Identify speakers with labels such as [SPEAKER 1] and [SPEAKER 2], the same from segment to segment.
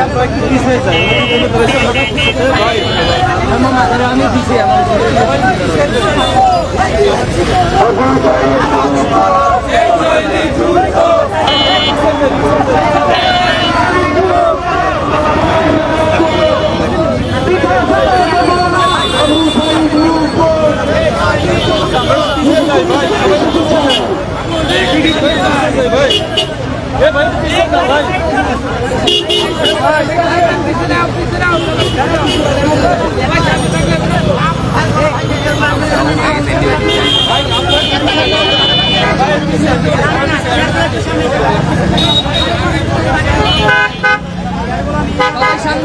[SPEAKER 1] সাংবাদিক একটু এক সাইডে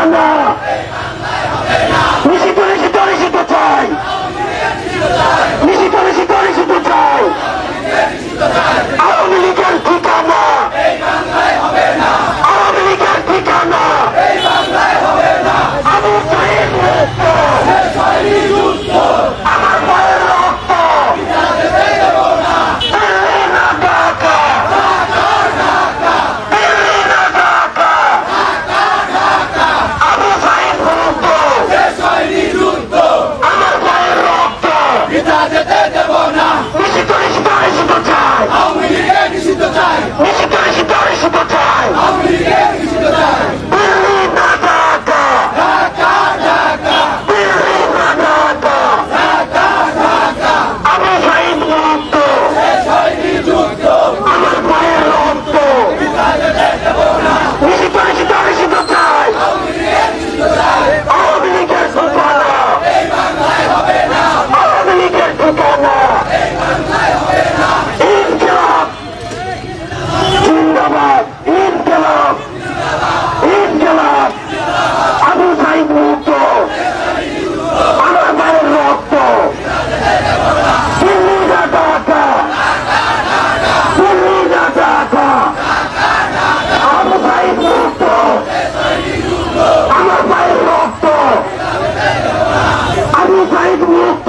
[SPEAKER 1] Sana! শহীদ মুক্ত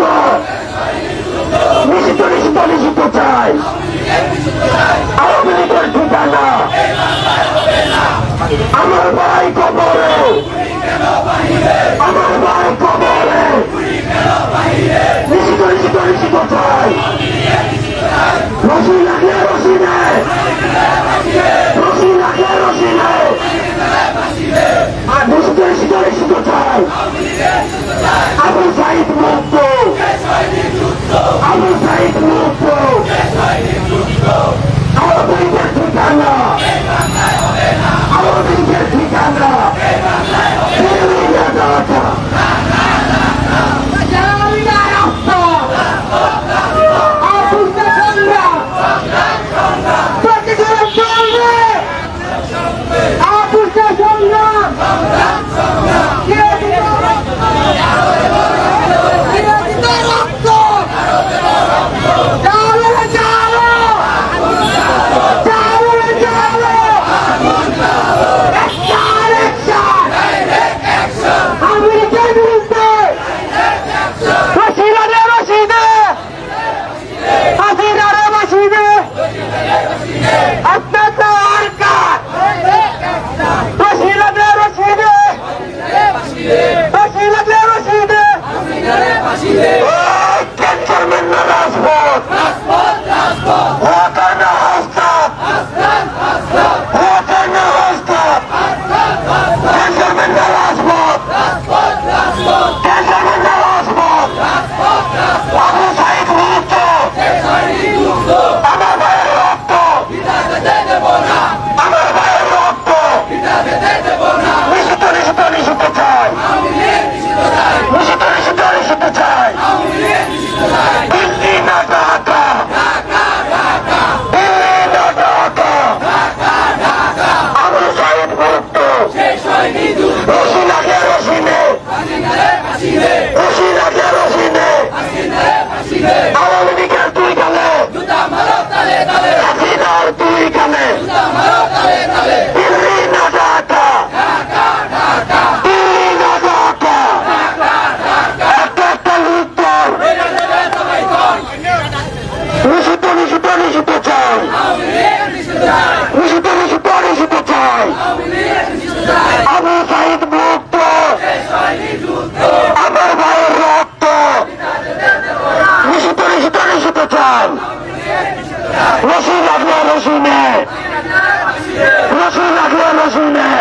[SPEAKER 1] নিষিদ্ধ নিষিদ্ধ নিষিদ্ধ চাই আওয়ামী লীগের ঠিকানা আমার ভাই Russian, Russian, Russian, Russian, শুনবে